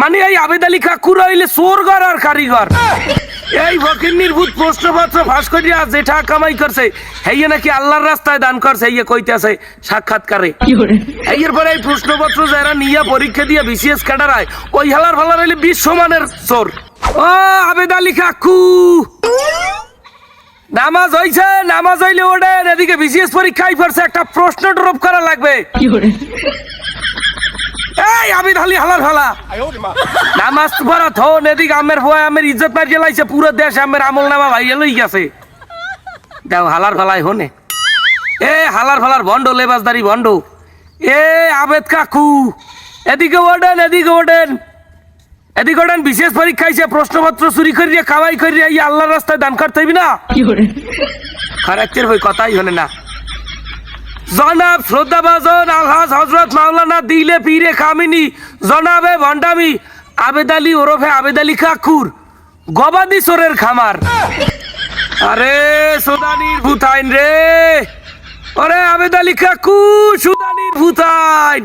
মানে এই আবেদ আলী কাকুর হইলে চোর ঘর আর কারিগর। এই ফকিন্নির ভূত প্রশ্নপত্র ফাঁস করিয়া যেটা কামাই করছে হেইয়ে নাকি আল্লাহর রাস্তায় দান করছে হেইয়ে কইতেছে সাক্ষাৎকারে। এর পরে এই প্রশ্নপত্র যারা নিয়ে পরীক্ষা দিয়ে বিসিএস কাটারায় ওই হালার ফালার হইলে বিশ্বমানের চোর। ও আবেদ আলী কাকু! নামাজ হইছে নামাজ হইলে ওঠেন এদিকে বিসিএস পরীক্ষায় পড়ছে একটা প্রশ্ন ড্রপ করা লাগবে। এই আবিদ আলী হালার ফালা নামাজ পড়া থন এদিকে আমের ভয় আমের ইজ্জত মারিয়ে লাইছে পুরো দেশ আমের আমল নামা ভাইয়া লই গেছে। দেও হালার ফালাই হনে। এ হালার ফালার ভণ্ড লেবাসদারি ভণ্ড। এ আবেদ কাকু। এদিকে ওঠেন এদিকে ওঠেন। এদিকে ওঠেন বিশেষ পরীক্ষা হইছে প্রশ্নপত্র চুরি করিয়া কামাই করিয়া এই আল্লাহর রাস্তায় দান করতে হইবি না? খারাপের হই কথাই হলে না। জনাব শ্রদ্ধাভাজন আলহাজ হজরত মাওলানা দিলে পীরে কামিনী জনাবে ভণ্ডামি আবেদ আলী ওরফে আবেদ আলী কাকুর, গবাদি চোরের খামার। আরে সুদানির ভূতাইন রে। ওরে আবেদ আলী কাকু, সুদানির ভূতাইন।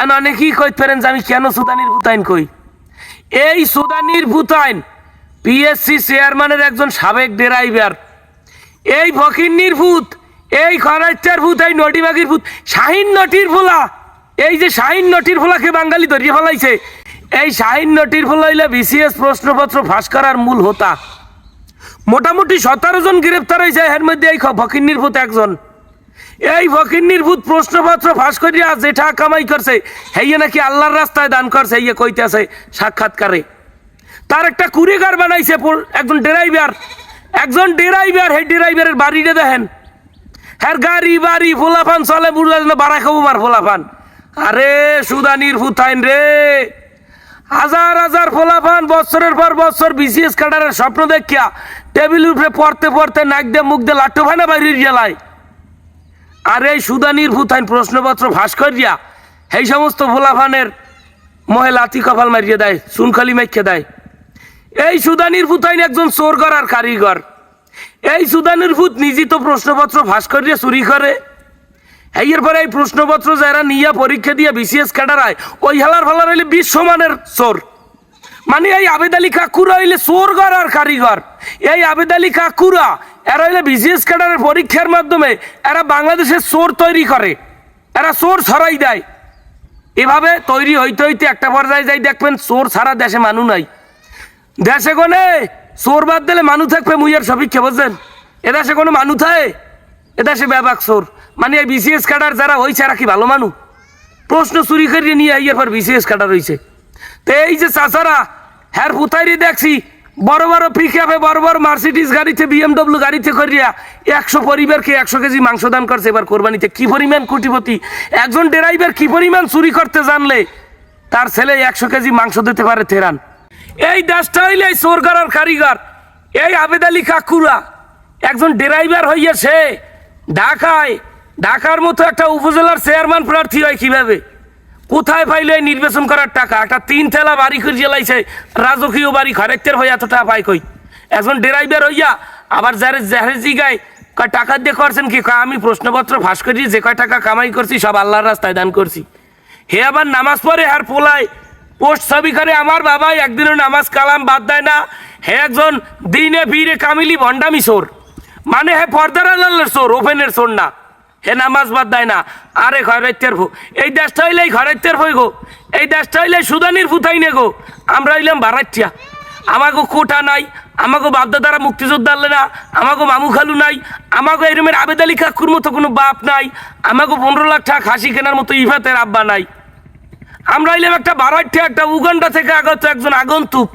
এন অনেকেই কইতে পারেন যে আমি কেন সুদানির ভূতাইন কই? এই সুদানির ভূতাইন পিএসসি চেয়ারম্যানের একজন সাবেক ড্রাইভার। এই ফকিন্নির ভূত এই খরাইটার ভূত, এই নটিবাগির ভূত, শাহিন নটির ফোলা এই যে শাহিন নটির ভোলাকে বাঙালি ধরিয়ে ফেলাইছে, এই শাহিন নটির ভোলা হইলে বিসিএস প্রশ্নপত্র ফাঁস করার মূল হোতা। মোটামুটি সতেরো জন গ্রেপ্তার হয়েছে এর মধ্যে এই ফকিন্নির ভূত একজন। এই ফকিন্নির ভূত প্রশ্নপত্র ফাঁস করিয়া যেটা কামাই করছে, হেইয়ে নাকি আল্লাহর রাস্তায় দান করছে ইয়ে কইতেছে সাক্ষাৎকারে। তার একটা কুরিগার বানাইছে একজন ড্রাইভার। একজন ড্রাইভার সেই ড্রাইভারের বাড়িটা দেখেন। হ্যার গাড়ি, বাড়ি, ফোলাফান চলে বুড়া বাড়া খাব মার ফোলাফান। আরে সুদানির ফুতাইন রে। হাজার হাজার ফোলাফান বছরের পর বছর বিসিএস কাটারের স্বপ্ন দেখিয়া টেবিল উপরে পড়তে পড়তে নাক দিয়ে মুখ দিয়ে লাট্টু ভানা বাইরে গেলায়। আর এই সুদানির ভূতাইন প্রশ্নপত্র ভাস করিয়া এই সমস্ত ভোলাফানের মহে লাথি কপাল মারিয়ে দেয়, চুনখালি মেখে দেয়। এই সুদানির ভূতাইন একজন চোর করার কারিগর। এই সুদানির ভূত নিজে তো প্রশ্নপত্র ফাঁস করিয়া চুরি করে। এরপরে এই প্রশ্নপত্র যারা নিয়ে পরীক্ষা দিয়ে বিসিএস কাটারায় ওই হালার ফালার হইলে বিশ্বমানের চোর। মানে এই আবেদ আলী কাকুরা হইলে চোর ঘর আর কারিগর। এই আবেদ কাকুরা, এরা হইলে বিসিএস ক্যাডারের পরীক্ষার মাধ্যমে এরা বাংলাদেশের চোর তৈরি করে, এরা চোর ছড়াই দেয়। এভাবে তৈরি হইতে হইতে একটা পর্যায়ে যাই দেখবেন চোর ছাড়া দেশে মানু নাই। দেশে কোনে? চোর বাদ দিলে মানু থাকবে মুইয়ের সবিক্ষে বুঝছেন? এদেশে কোনো মানু থাকে এদেশে ব্যাপক চোর। মানে এই বিসিএস ক্যাডার যারা হয়েছে এরা কি ভালো মানু প্রশ্ন চুরি করিয়ে নিয়ে আইয়ার পর বিসিএস কাটা রয়েছে তো এই যে চাচারা হ্যার পুতাইরি দেখছি, বড় বড় পিকআপে, বড় বড় মার্সিডিস গাড়িতে বিএমডব্লিউ গাড়িতে করিয়া একশো পরিবারকে একশো কেজি মাংস দান করছে এবার কোরবানিতে কি পরিমাণ কোটিপতি? একজন ড্রাইভার কি পরিমাণ চুরি করতে জানলে? তার ছেলে একশো কেজি মাংস দিতে পারে তেরান এই দেশটা হইলে এই সরকার কারিগর। এই আবেদ আলী কাকুরা, একজন ড্রাইভার হইয়াছে ঢাকায়। ঢাকার মতো একটা উপজেলার চেয়ারম্যান প্রার্থী হয় কীভাবে? কোথায় পাইলে নির্বাচন করার টাকা? একটা তিন থেলা বাড়ি করে জ্বালাইছে রাজকীয় বাড়ি খরেক্তের হয়ে এত টাকা পাই কই? একজন ড্রাইভার হইয়া আবার যারে যারে জিগায়, কয়, টাকা দিয়ে করছেন কি? কয়, আমি প্রশ্নপত্র ফাঁস করি যে কয় টাকা কামাই করছি, সব আল্লাহর রাস্তায় দান করছি। হে আবার নামাজ পড়ে আর পোলায় পোস্ট ছবি করে আমার বাবাই একদিনও নামাজ কালাম বাদ দেয় না। হে একজন দিনে ফিরে কামিলি ভণ্ডামি সোর মানে হে পর্দার আল্লাহর সোর ওপেনের সোর না। হে নামাজ বাদ দেয় না। আরে ঘরের ভো এই দেশটা হইলে ঘরের ভই গো। এই দেশটা হইলে সুদানির ফুতাই নে গো। আমরা হইলাম বারাচ্চা আমাকে কোটা নাই আমাকে বাপদাদারা মুক্তিযোদ্ধা আনলে না আমাকে মামু খালু নাই আমাকে এরমের আবেদ আলী কাকুর মতো কোনো বাপ নাই আমাকে পনেরো লাখ টাকা খাসি কেনার মতো ইফাতের আব্বা নাই। আমরা হইলাম একটা বারাইঠে, একটা উগান্ডা থেকে আগত একজন আগন্তুক।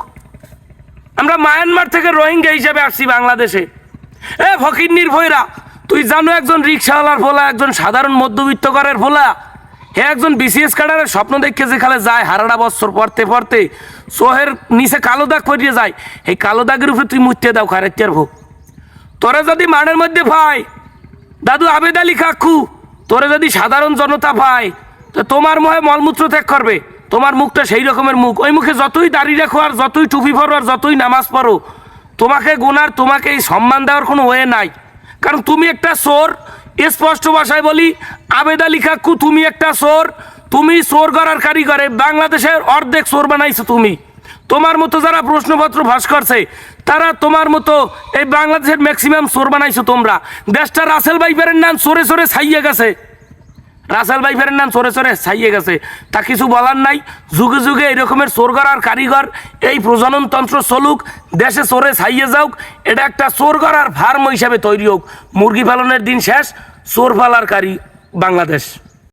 আমরা মায়ানমার থেকে রোহিঙ্গা হিসেবে আসছি বাংলাদেশে। এ ফকির নির্ভয়রা তুই জানো একজন রিক্সাওয়ালার ফোলা একজন সাধারণ মধ্যবিত্ত ঘরের ফোলা হে একজন বিসিএস কার্ডারের স্বপ্ন দেখে যেখানে যায় হারাটা বছর পড়তে পড়তে, সোহের নিচে কালো দাগ পড়িয়ে যায়। এই কালো দাগের উপরে তুই মুতে দাও খারেতিয়ার ভোগ। তোরা যদি মানের মধ্যে ভাই দাদু আবেদ আলী কাকু, তোরে যদি সাধারণ জনতা ভাই তো তোমার মহে মলমূত্র ত্যাগ করবে। তোমার মুখটা সেই রকমের মুখ। ওই মুখে যতই দাঁড়িয়ে রাখো আর যতই টুপি পরো আর যতই নামাজ পড়ো, তোমাকে গোনার, তোমাকে এই সম্মান দেওয়ার কোনো ওয়ে নাই। কারণ তুমি একটা চোর স্পষ্ট ভাষায় বলি, আবেদ কাকু তুমি একটা চোর, তুমি চোর করার কারিগরে বাংলাদেশের অর্ধেক চোর বানাইছো তুমি। তোমার মতো যারা প্রশ্নপত্র ফাঁস করছে, তারা তোমার মতো এই বাংলাদেশের ম্যাক্সিমাম চোর বানাইছো তোমরা। দেশটা রাসেল বাইপারের নাম চোরে চোরে ছাইয়ে গেছে। রাসেল ফেরের নাম সরে সরে ছাইয়ে গেছে। তা কিছু বলার নাই। যুগে যুগে এরকমের রকমের আর কারিগর, এই প্রজননতন্ত্র চলুক, দেশে চোরে ছাইয়ে যাওক এটা একটা চোর আর ফার্ম হিসাবে তৈরি হোক। মুরগি পালনের দিন শেষ চোর ফালার কারি বাংলাদেশ।